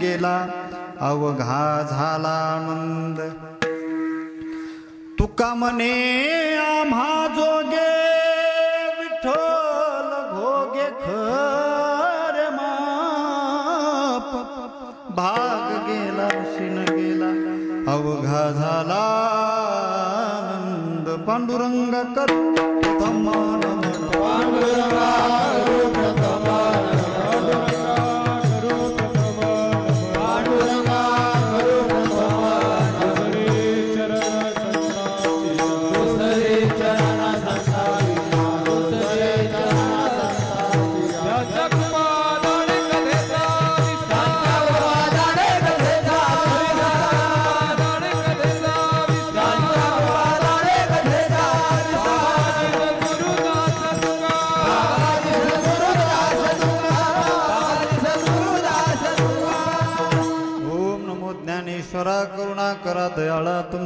गेला अवघा झाला आनंद. तुका म्हणे आम्हा जोगे विठ्ठल भोगे खर माप. भाग गेला शिन गेला अवघा झाला आनंद. पांडुरंग कर ओम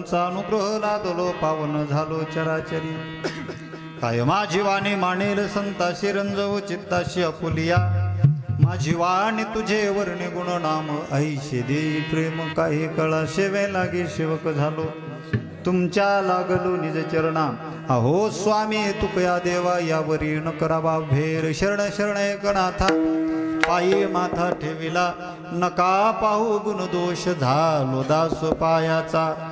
तुमचा अनुग्रह लादलो पावन झालो चराचरी. काय माझी वाणी मानेल संताशी रंजव चित्ताशी अपुलिया. माझी वाणी तुझे वर्णे गुण नाम ऐशे दे प्रेम काही कळा शेवे लागे शिवक झालो. तुमच्या लागलो निज चरणा. अहो स्वामी तुकया देवा यावरी न करावा भेर. शरण शरण एकनाथा. पायी माथा ठेविला. नका पाहू गुण दोष झालो दास पायाचा.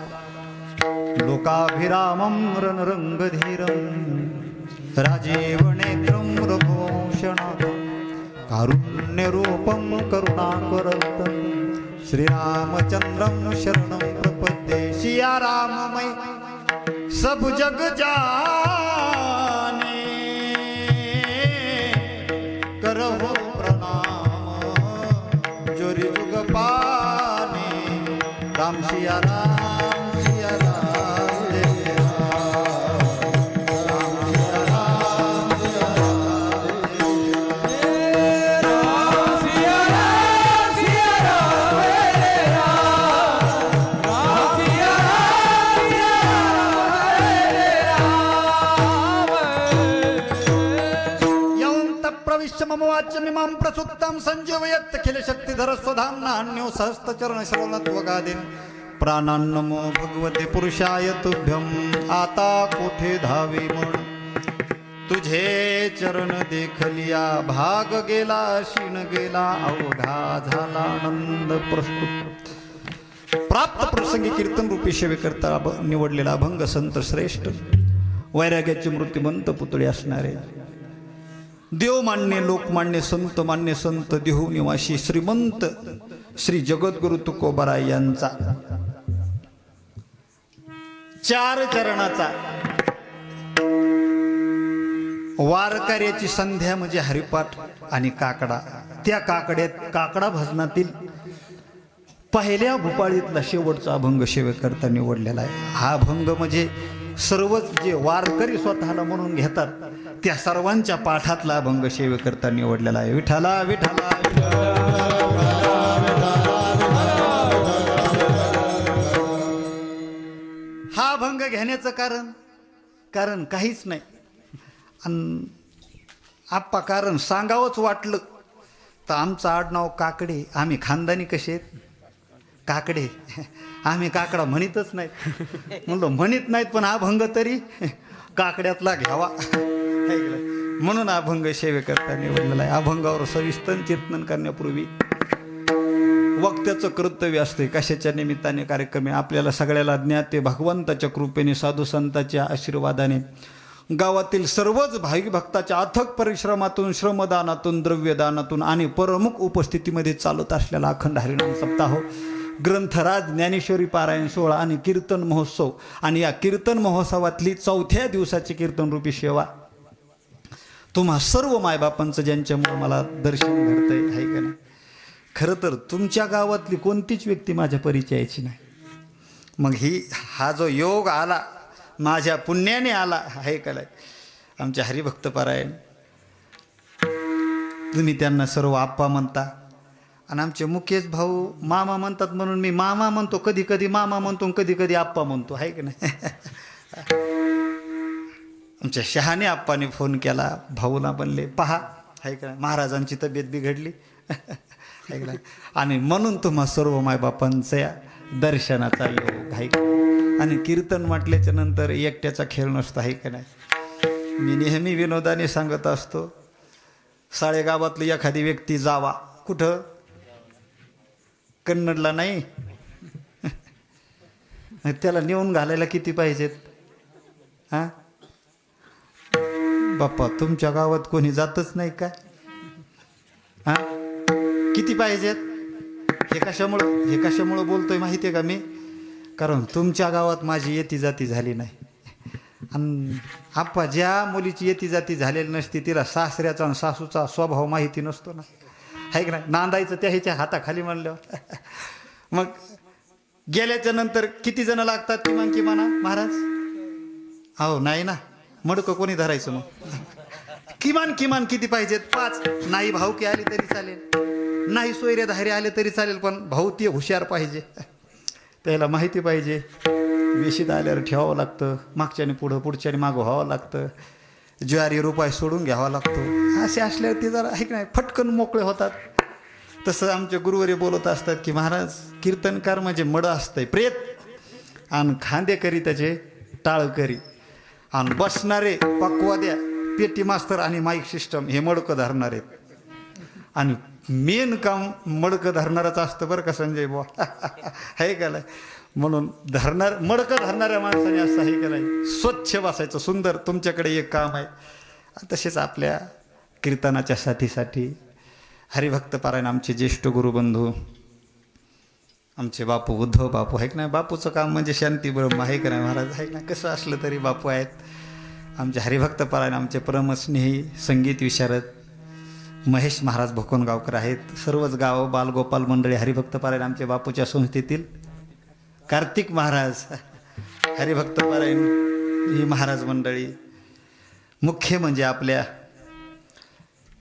लोकाभिरामं रनरङ्गधीरं राजीवनेत्रं रघुवंशनाथं कारुण्यरूपं करुणाकरन्तं श्रीरामचन्द्रं शरणं प्रपद्ये सिया राममय सब जग जाने करहो प्रणाम जोरी जुग पाने राम सिया राम पंचमीमां प्रसुप्तां सञ्जीवयत् खिल शक्तिधर स्वधाम्ना अन्यो सहस्त्रचरण प्राणान्नमो भगवते पुरुषाय तुभ्यम् आता कोठे धावे म्हण तुझे चरण देखलिया भाग गेला शिण गेला अवघा झाला आनंद प्रस्तुत। प्राप्त प्रसंगी कीर्तन रूपी सेवेकरता निवडलेला अभंग संत श्रेष्ठ। वैराग्याचे मृत्यूमंत पुतळे असणारे। देवमान्य लोकमान्य संत मान्य संत देहू निवासी श्रीमंत श्री जगद्गुरु तुकोबराय यांचा. चार चरणाचा. वारकऱ्याची संध्या म्हणजे हरिपाठ आणि काकडा. त्या काकड्यात काकडा भजनातील पहिल्या भूपाळीतला शेवटचा अभंग सेवेकरता निवडलेला आहे. हा अभंग म्हणजे सर्वच जे वारकरी स्वतःला म्हणून घेतात त्या सर्वांच्या पाठातला अभंग सेवेकरता निवडलेला आहे. विठाला विठाला हा अभंग घेण्याचं कारण कारण काहीच नाही. आणि आप्पा कारण सांगावंच वाटलं. तर आमचं आडनाव काकडे आम्ही खानदानी कसे आहेत? काकडे. आम्ही काकडा म्हणतच नाही. म्हणलो म्हणत नाहीत पण अभंग तरी काकड्यातला घ्यावा. नाही? म्हणून अभंग सेवेकरता निवडलेला आहे. अभंगावर सविस्तर चिंतन करण्यापूर्वी वक्त्याचं कर्तव्य असते. कशाच्या निमित्ताने कार्यक्रम आपल्याला सगळ्याला ज्ञाते भगवंताच्या कृपेने साधू संतांच्या आशीर्वादाने गावातील सर्वच भाविक भक्ताच्या अथक परिश्रमातून श्रमदानातून द्रव्यदानातून आणि प्रमुख उपस्थितीमध्ये चालत असलेला अखंड हरिणाम सप्ताह. ग्रंथराज ज्ञानेश्वरी पारायण सोहळा आणि कीर्तन महोत्सव. आणि या कीर्तन महोत्सवातली चौथ्या दिवसाची कीर्तनरूपी सेवा. तुम्हा सर्व मायबापांचं ज्यांच्यामुळं मला दर्शन घडतंय आहे का नाही? खरं तर तुमच्या गावातली कोणतीच व्यक्ती माझ्या परिचयाची नाही. मग ही हा जो योग आला माझ्या पुण्याने आला आहे का नाही? आमच्या हरिभक्त पारायण. तुम्ही त्यांना सर्व आप्पा म्हणता. आणि आमचे मुकेश भाऊ मामा म्हणतात म्हणून मी मामा म्हणतो कधी कधी मामा म्हणतो कधी कधी आप्पा म्हणतो आहे की नाही? आमच्या शहाने आप्पाने फोन केला भाऊला म्हणले पहा आहे का महाराजांची तब्येत बिघडली. ऐकलं आणि म्हणून तुम्हा सर्व मायबापांच्या दर्शनाचा योग आहे. आणि कीर्तन म्हटल्याच्या नंतर एकट्याचा खेळ नसतो आहे का नाही? मी नेहमी विनोदाने सांगत असतो साळेगावातली एखादी व्यक्ती जावा. कुठं? कन्नडला नाही. त्याला नेऊन घालायला किती पाहिजेत? हां? बाप्पा तुमच्या गावात कोणी जातच नाही काय हां? किती पाहिजेत? हे कशामुळं? हे कशामुळं बोलतोय माहिती आहे का मी? कारण तुमच्या गावात माझी येती जाती झाली नाही. आणि आप्पा ज्या मुलीची येती जाती झालेली नसती तिला सासऱ्याचा आणि सासूचा स्वभाव माहिती नसतो ना. आहे की नाही? नांदायचं त्या ह्याच्या हाताखाली म्हणल्यावर मग गेल्याच्यानंतर किती जण लागतात किमान किमाना? महाराज? हो नाही ना. मडकं कोणी धरायचं मग? किमान किमान किती पाहिजेत? पाच. नाही भाऊकी आली तरी चालेल. नाही सोयरे धारे आले तरी चालेल पण भाऊ ते हुशार पाहिजे. त्याला माहिती पाहिजे. वेशीत आल्यावर ठेवावं लागतं. मागच्याने पुढं पुढच्याने मागं व्हावं लागतं. ज्वारी रुपाय सोडून घ्यावा लागतो. असे असल्यावर ते जरा ऐक नाही फटकन मोकळे होतात. तसं आमचे गुरुवारी बोलत असतात की महाराज कीर्तनकार म्हणजे मड असतंय प्रेत. आणि खांदेकरी त्याचे टाळकरी आणि बसणारे पक्वाद्या पेटी मास्तर आणि माईक सिस्टम हे मडकं धरणारे. आणि मेन काम मडकं धरणारच असतं बरं का संजय बुवा. आहे का म्हणून धरणार मडकं धरणाऱ्या माणसाने असं हे का नाही स्वच्छ बसायचं सुंदर तुमच्याकडे एक काम आहे. तसेच आपल्या कीर्तनाच्या साथीसाठी हरिभक्त पारायण आमचे ज्येष्ठ गुरुबंधू आमचे बापू उद्धव बापू आहे नाही? बापूचं काम म्हणजे शांती ब्रह्म आहे का नाही महाराज? आहे ना नाही? कसं असलं तरी बापू आहेत. आमचे हरिभक्तपारायण आमचे परमस्नेही संगीत विशारद महेश महाराज भोकनगावकर आहेत. सर्वच गाव बालगोपाल मंडळी हरिभक्त पारायण आमच्या बापूच्या संस्थेतील कार्तिक महाराज हरिभक्त पारायण ही महाराज मंडळी मुख्य म्हणजे आपल्या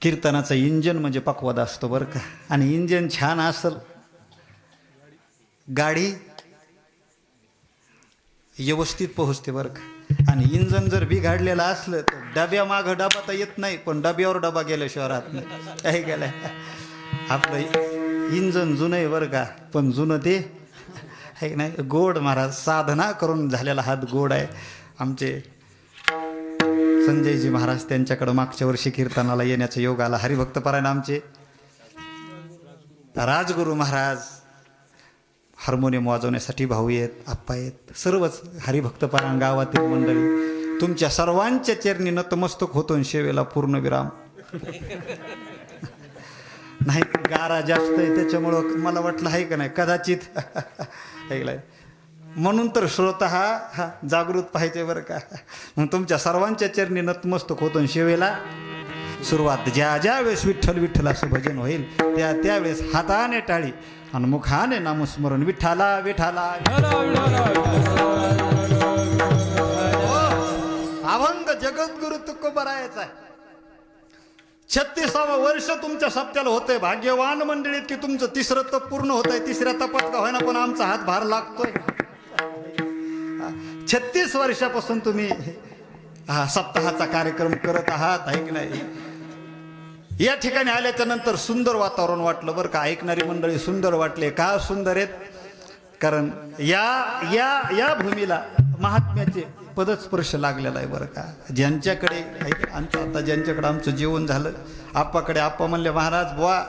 कीर्तनाचं इंजन म्हणजे पक्वाद असतो बरं का. आणि इंजन छान असल गाडी व्यवस्थित पोहोचते बरं का. आणि इंजन जर बिघाडलेलं असलं तर डब्या मागं डबा तर येत नाही पण डब्यावर डबा गेल्याशिवाय राहत नाही. काय गेलाय आपलं इंजन जुनं आहे बरं का पण जुनं ते आहे की नाही गोड महाराज साधना करून झालेला हात गोड आहे. आमचे संजयजी महाराज त्यांच्याकडं मागच्या वर्षी कीर्तनाला येण्याचा योग आला. हरिभक्तपरायण आमचे. राजगुरू महाराज हार्मोनियम वाजवण्यासाठी भाऊ आहेत आप्पा आहेत. सर्वच हरिभक्तपरायण गावातील मंडळी. तुमच्या सर्वांच्या चरणी नतमस्तक होतो आणि शेवेला पूर्णविराम. नाही गारा जास्त आहे त्याच्यामुळं मला वाटलं आहे का नाही? कदाचित. ऐकलाय म्हणून तर श्रोता हा हा जागृत पाहिजे बरं का. मग तुमच्या सर्वांच्या चरणी नतमस्तक होतो शिवेला शेवेला सुरुवात. ज्या ज्या वेळेस विठ्ठल विठ्ठल असं भजन होईल त्या त्यावेळेस हाताने टाळी आणि मुखाने नामस्मरण. विठ्ठला विठाला अभंग जगद्गुरु तुकोबरायचा आहे. छत्तीसावं वर्ष तुमच्या सप्त्याला होतंय. भाग्यवान मंडळीत की तुमचं तिसरं तप पूर्ण होत आहे तिसऱ्या तपात का होईना पण आमचा हात भार लागतोय. छत्तीस वर्षापासून तुम्ही हा सप्ताहाचा कार्यक्रम करत आहात ऐक नाही? या ठिकाणी आल्याच्यानंतर सुंदर वातावरण वाटलं बरं का? ऐकणारी मंडळी सुंदर वाटले का? सुंदर आहेत. कारण या या या भूमीला महात्म्याचे पदस्पर्श लागलेला आहे बरं का. ज्यांच्याकडे आमचं आता ज्यांच्याकडे आमचं जेवण झालं आप्पाकडे आप्पा म्हणले महाराज बुवा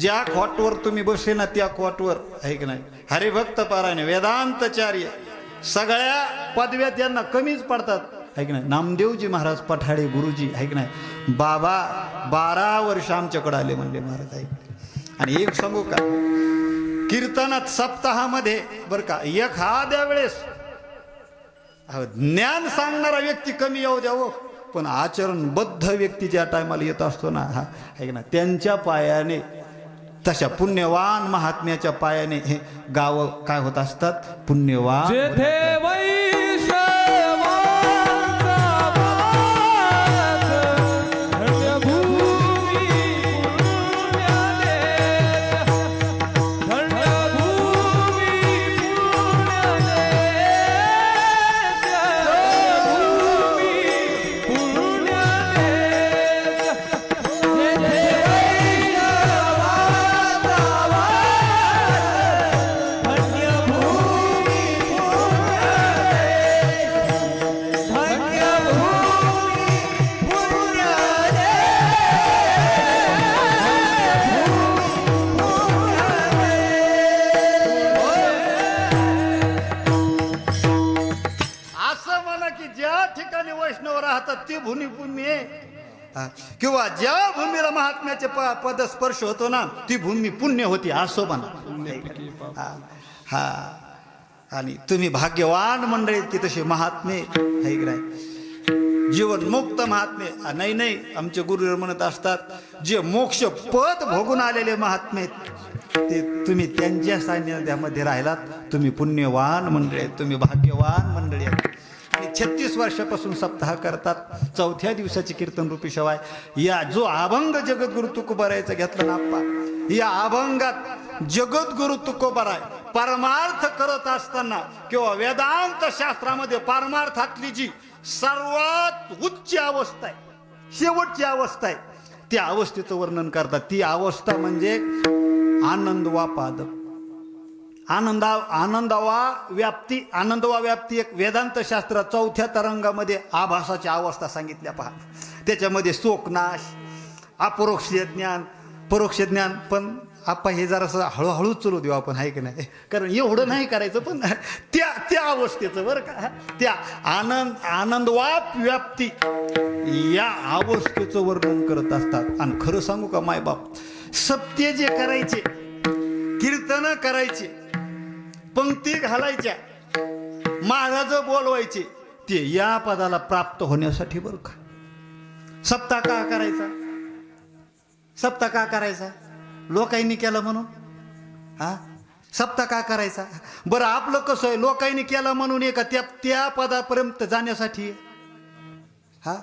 ज्या खोटवर तुम्ही बसले ना त्या खोटवर आहे की नाही हरिभक्त पारायण वेदांतचार्य सगळ्या पदव्या त्यांना कमीच पडतात. आहे की नाही नामदेवजी महाराज पठाडे गुरुजी. आहे की नाही बाबा बारा वर्ष आमच्याकडे आले म्हणले महाराज ऐक आणि एक सांगू का कीर्तनात सप्ताहामध्ये बरं का एखाद्या वेळेस ज्ञान सांगणारा व्यक्ती कमी येऊ द्यावं. पण आचरणबद्ध व्यक्ती ज्या टायमाला येत असतो ना हा ऐक ना त्यांच्या पायाने तशा पुण्यवान महात्म्याच्या पायाने हे गाव काय होत असतात? पुण्यवान प- स्पर्श होतो ना ती भूमी पुण्य होती असो म्हणा हा हा. आणि तुम्ही भाग्यवान मंडळी की तसे महात्मे आहे की नाही? जीवन मुक्त महात्मे. नाही नाही आमचे गुरुदेव म्हणत असतात जे मोक्ष पद भोगून आलेले महात्मे आहेत, ते तुम्ही त्यांच्या सान्निध्यामध्ये राहिलात. तुम्ही पुण्यवान मंडळी आहेत तुम्ही भाग्यवान मंडळी छत्तीस वर्षापासून सप्ताह करतात. चौथ्या दिवसाची कीर्तन रूपी शिवाय. या जो अभंग जगद्गुरु तुकोबारायचा घेतला ना आप्पा या अभंगात जगद्गुरु तुकोबाराय परमार्थ करत असताना किंवा वेदांत शास्त्रामध्ये परमार्थातली जी सर्वात उच्च अवस्था आहे शेवटची अवस्था आहे त्या अवस्थेचं वर्णन करतात. ती अवस्था म्हणजे आनंद वा आनंदा आनंदवा व्याप्ती आनंदवा व्याप्ती एक वेदांतशास्त्रात चौथ्या तरंगामध्ये आभासाची अवस्था सांगितल्या पहा. त्याच्यामध्ये शोकनाश अपरोक्ष ज्ञान परोक्ष ज्ञान पण आप्पा हे जरासं हळूहळू चलू देऊ आपण आहे की नाही? कारण एवढं नाही करायचं पण त्या त्या अवस्थेचं बरं का? त्या आनंद आनंदवाप व्याप्ती या अवस्थेचं वर्णन करत असतात. आणि खरं सांगू का मायबाप? सत्य जे करायचे कीर्तन करायचे पंक्ती घालायच्या. महाराज बोलवायचे. ते या पदाला प्राप्त होण्यासाठी बरं का? सप्ताह का करायचा? सप्ताह का करायचा? लोकांनी केलं म्हणून? हा? सप्ताह का करायचा? बरं आपलं कसं आहे? लोकांनी केलं म्हणून एका त्या त्या पदापर्यंत जाण्यासाठी? हा?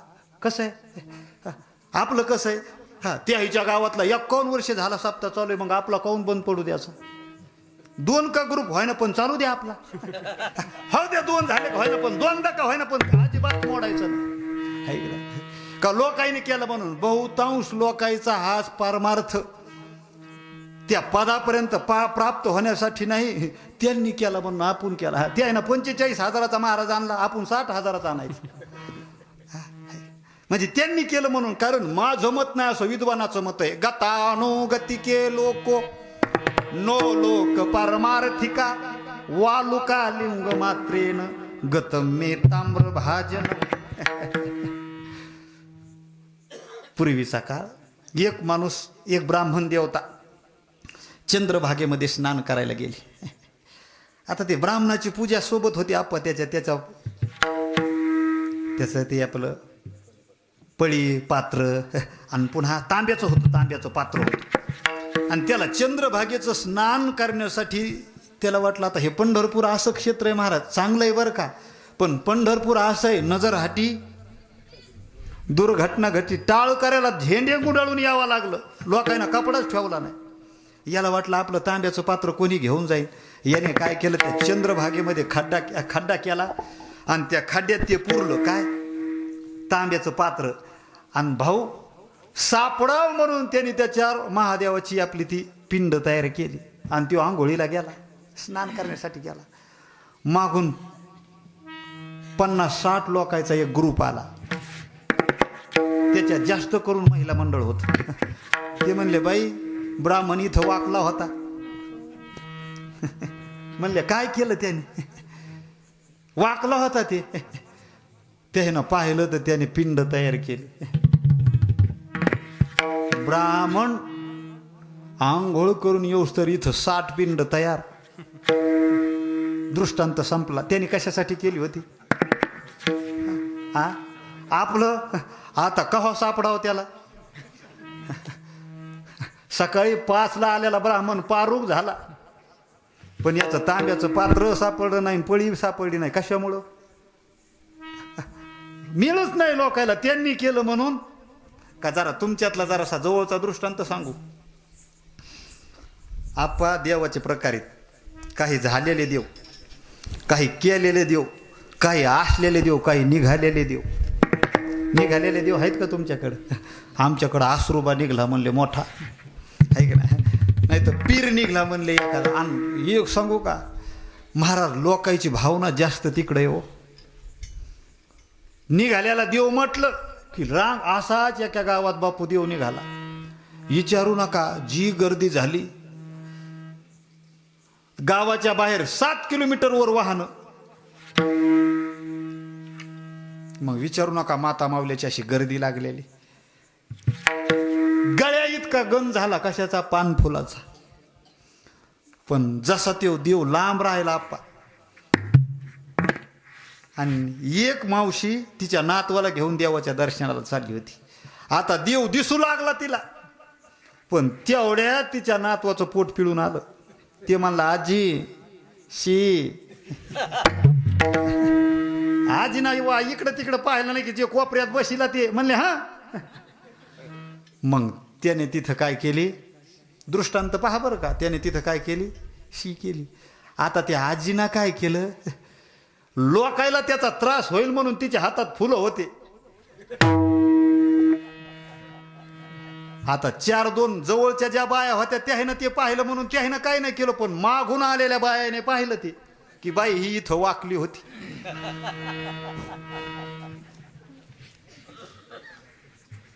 कसं आहे? आपलं कसं आहे? हा त्या हिच्या गावातला एकावन्न वर्ष झाला सप्ताह चालू आहे. मग आपला काऊन बंद पडू द्यायचा? दोन का ग्रुप व्हायना पण चालू द्या आपला. हो द्या दोन झाले का व्हायना पण दोनदा का व्हायना पण अजिबात मोडायचं नाही. का लोकांनी केलं म्हणून? बहुतांश लोकांचा हाच परमार्थ त्या पदापर्यंत पा प्राप्त होण्यासाठी नाही. त्यांनी केला म्हणून आपण केला. हा, ते आहे ना पंचेचाळीस हजाराचा महाराज आणला आपण साठ हजाराचा आणायचं. म्हणजे त्यांनी केलं म्हणून कारण माझं मत नाही असं विद्वानाचं मत आहे. गतानुगतिके लोको नो लोक परमार्थिका वालुका लिंग मात्रेन गतम मे ताम्र भाजन. पूर्वीचा काळ एक माणूस एक ब्राह्मण देवता चंद्रभागेमध्ये स्नान करायला गेले. आता ते ब्राह्मणाची पूजा सोबत होती आप त्याच्या त्याच्या त्याचं ते आपलं पळी पात्र. आणि पुन्हा तांब्याचं होतं तांब्याचं पात्र होतं. आणि त्याला चंद्रभागेचं स्नान करण्यासाठी त्याला वाटलं आता हे पंढरपूर असं क्षेत्र आहे महाराज चांगलं आहे बरं का. पण पंढरपूर असं आहे नजरहाटी दुर्घटना घटी टाळ करायला झेंडे गुंडाळून यावं लागलं. लोकांना कपडाच ठेवला नाही. याला वाटलं आपलं तांब्याचं पात्र कोणी घेऊन जाईल? याने काय केलं त्या चंद्रभागेमध्ये खड्डा खड्डा केला. आणि त्या खड्ड्यात ते पुरलं. काय? तांब्याचं पात्र. आणि भाऊ सापडाव म्हणून त्यांनी त्याच्यावर महादेवाची आपली ती पिंड तयार केली. आणि तो आंघोळीला गेला स्नान करण्यासाठी गेला. मागून पन्नास साठ लोकांचा एक ग्रुप आला. त्याच्यात जास्त करून महिला मंडळ होत. ते म्हणले बाई ब्राह्मण इथं वाकला होता. म्हणले काय केलं त्याने? वाकला होता ते. त्यानं पाहिलं तर त्याने पिंड तयार केली. ब्राह्मण आंघोळ करून येऊस तर इथं साठ पिंड तयार. दृष्टांत संपला. त्याने कशासाठी केली होती? हा आपलं? आता कहो सापडावं त्याला? सकाळी पाचला आलेला ब्राह्मण पारूक झाला. पण याचं तांब्याचं पात्र सापडलं नाही पळी सापडली नाही. कशामुळं? मिळच नाही लोकायला. त्यांनी केलं म्हणून का जरा तुमच्यातला जरासा जवळचा दृष्टांत सांगू. आपा देवाचे प्रकार आहेत. काही झालेले देव काही केलेले देव काही असलेले देव काही निघालेले देव. निघालेले देव आहेत का तुमच्याकडं? आमच्याकडं आसरुबा निघला म्हणले मोठा. आहे की नाही? नाही तर पीर निघला म्हणले एखादा. आणि एक सांगू का? महाराज लोकांची भावना जास्त तिकडे हो. निघाल्याला देव म्हटलं की रांग असाच एका गावात बापू देव निघाला. विचारू नका जी गर्दी झाली गावाच्या बाहेर सात किलोमीटरवर वाहनं. मग विचारू नका माता माऊल्याची अशी गर्दी लागलेली. गळ्या इतका गन झाला कशाचा पान फुलाचा. पण जसा तो देव लांब राहिला आप्पा आणि एक मावशी तिच्या नातवाला घेऊन देवाच्या दर्शनाला चालली होती. आता देव दिसू लागला तिला. पण तेवढ्या तिच्या नातवाचं पोट पिळून आलं. ते म्हणलं आजी शी. आजी नाही वा इकडं तिकडं पाहिलं नाही की जे कोपऱ्यात बशीला ते. म्हणले हा. मग त्याने तिथं काय केली? दृष्टांत पहा बरं का त्याने तिथं काय केली? शी केली. आता त्या आजीनं काय केलं? लोकायला त्याचा त्रास होईल म्हणून तिच्या हातात फुलं होते. आता चार दोन जवळच्या ज्या बाया होत्या त्याहीनं ते पाहिलं म्हणून त्याहीनं काय नाही केलं पण मागून आलेल्या बायाने पाहिलं ते की बाई ही इथं वाकली होती.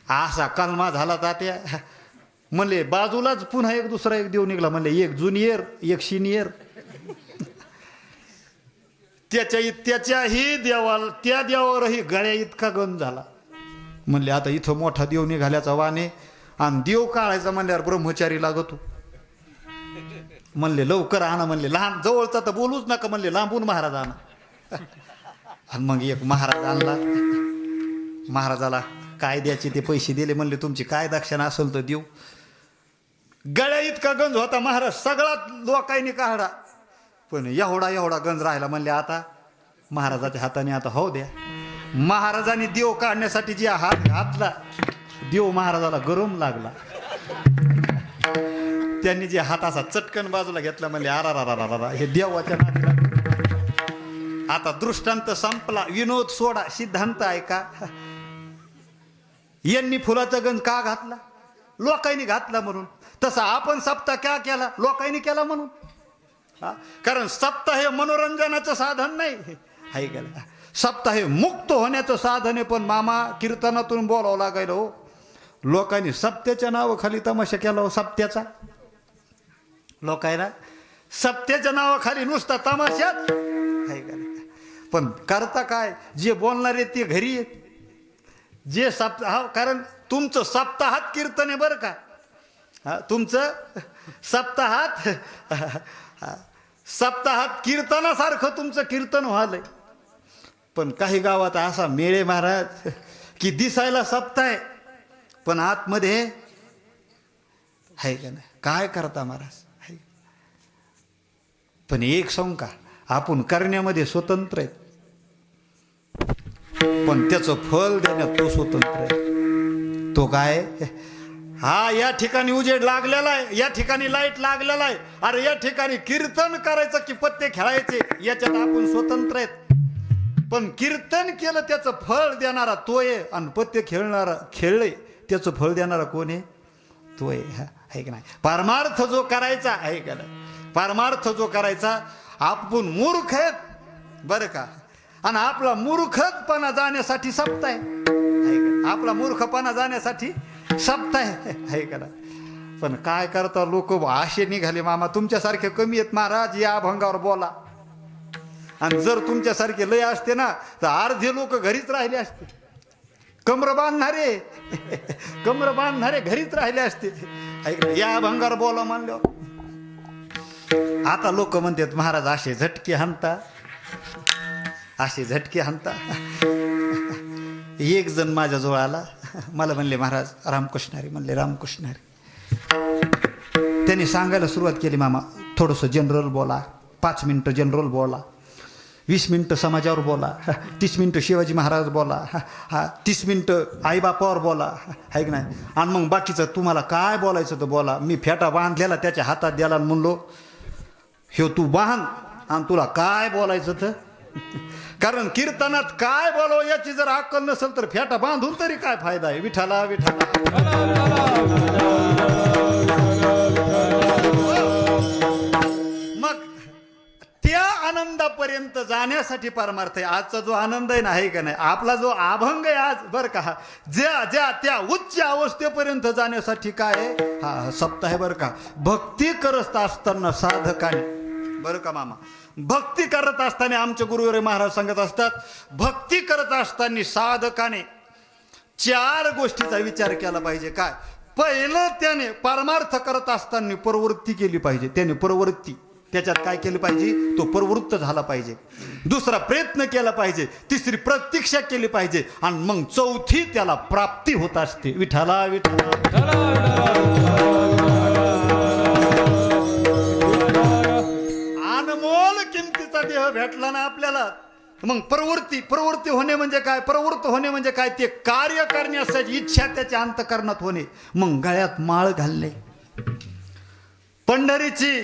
असा कलमा झाला तात्या म्हणले बाजूलाच पुन्हा एक दुसरा एक देव निघला. म्हणले एक जुनियर एक सिनियर. त्याच्या त्याच्याही देवाला त्या देवावरही गळ्या इतका गंज झाला. म्हणले आता इथं मोठा देव निघाल्याचा वाने आणि देव काढायचा म्हणल्यावर ब्रह्मचारी लागतो. म्हणले लवकर आणा म्हणले लहान जवळचा तर बोलूच नका म्हणले लांबून महाराज आणा. आणि मग एक महाराज आणला. महाराजाला काय द्यायचे ते पैसे दिले म्हणले तुमची काय दक्षिणा असेल तर देऊ. गळ्या इतका गंज होता महाराज सगळ्यात लोकांनी काढा. पण एवढा एवढा गंज राहिला म्हणले आता महाराजाच्या हाताने आता हो द्या. महाराजांनी देव काढण्यासाठी जे हात घातला देव महाराजाला गरम लागला. त्यांनी जे हात असा चटकन बाजूला घेतला म्हणले आरा रा रा रा हे देवाच्या नादी आता दृष्टांत संपला. विनोद सोडा सिद्धांत ऐका. यांनी फुलाचा गंज का घातला? लोकांनी घातला म्हणून. तसा आपण सप्ताह क्या केला? लोकांनी केला म्हणून. कारण सप्ताह हे मनोरंजनाचं साधन नाही. आहे का सप्ताह हे मुक्त होण्याचं साधन आहे पण मामा कीर्तनातून बोलावं लागायला हो. लोकांनी सप्त्याच्या नावाखाली तमाशा केला हो सप्त्याचा. लोकायला सप्त्याच्या नावाखाली नुसता तमाशात. आहे का पण करता काय? जे बोलणार आहे ते घरी आहेत. जे सप्ताह कारण तुमचं सप्ताहात कीर्तन आहे बरं का. हा, तुमचं सप्ताहात सप्ताहात कीर्तनासारखं तुमचं कीर्तन व्हालंय. पण काही गावात असा मेळे महाराज की दिसायला सप्ताह आहे पण आतमध्ये आहे का नाही? काय करता महाराज? आहे पण एक सांग का? आपण करण्यामध्ये स्वतंत्र आहेत. पण त्याचं फल देण्यात तो स्वतंत्र आहे. तो काय? हा या ठिकाणी उजेड लागलेला आहे. या ठिकाणी लाइट लागलेला आहे. अरे या ठिकाणी कीर्तन करायचं की पत्ते खेळायचे? याच्यात आपण स्वतंत्र आहेत. पण कीर्तन केलं त्याचं फळ देणारा तो आहे. आणि पत्ते खेळणारा खेळले त्याचं फळ देणारा कोण आहे? तो आहे. हा, आहे की नाही? परमार्थ जो करायचा आहे का नाही? परमार्थ जो करायचा आपण मूर्ख आहेत. बरं का? आणि आपला मूर्खपणा जाण्यासाठी सप्ताह आहे. आपला मूर्खपणा जाण्यासाठी सप्ताह आहे. आहे का पण काय करता लोक? असे निघाले मामा. तुमच्यासारखे कमी आहेत महाराज. या अभंगावर बोला. आणि जर तुमच्यासारखे लय असते ना तर अर्धे लोक घरीच राहिले असते. कमर बांधणारे. कमर बांधणारे घरीच राहिले असते. या अभंगावर बोला मानल्यावर आता लोक म्हणतात महाराज असे झटके हाणता. असे झटके हाणता. एक जण माझ्याजवळ आला. मला म्हणले महाराज रामकृष्णारी. म्हणले रामकृष्णारी. त्यांनी सांगायला सुरुवात केली मामा थोडंसं जनरल बोला पाच मिनटं जनरल बोला वीस मिनटं समाजावर बोला तीस मिनटं शिवाजी महाराज बोला हा तीस मिनटं आईबापावर बोला आहे की नाही? आणि मग बाकीचं तुम्हाला काय बोलायचं तर बोला. मी फेटा बांधलेला त्याच्या हातात द्याला म्हणलो ह्यो तू बांध आणि तुला काय बोलायचं तर कारण कीर्तनात काय बोलाव याची जर अक्कल नसेल तर फेटा बांधून तरी काय फायदा आहे? विठाला विठाला मग त्या आनंदापर्यंत जाण्यासाठी परमार्थ आहे. आजचा जो आनंद आहे ना आहे का नाही? आपला जो अभंग आहे आज बर का? हा, ज्या ज्या त्या उच्च अवस्थेपर्यंत जाण्यासाठी काय हा सप्ताह आहे बरं का? भक्ती करत असताना साधकाने. बरं का मामा? भक्ती करत असताना आमचे गुरुवरे महाराज सांगत असतात भक्ती करत असताना साधकाने चार गोष्टीचा विचार केला पाहिजे. काय? पहिलं त्याने परमार्थ करत असताना प्रवृत्ती केली पाहिजे. त्याने प्रवृत्ती. त्याच्यात काय केलं पाहिजे? तो प्रवृत्त झाला पाहिजे. दुसरा प्रयत्न केला पाहिजे. तिसरी प्रतीक्षा केली पाहिजे. आणि मग चौथी त्याला प्राप्ती होत असते. विठाला विठाला देह भेटला ना आपल्याला. मग प्रवृत्ती प्रवृत्ती होणे म्हणजे काय? प्रवृत्त होणे म्हणजे काय? ते कार्य करण्यासाठी इच्छा त्याच्या अंतकरणात होणे. मग गळ्यात माळ घालणे. पंढरीची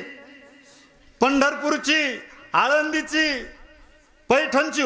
पंढरपूरची आळंदीची पैठणची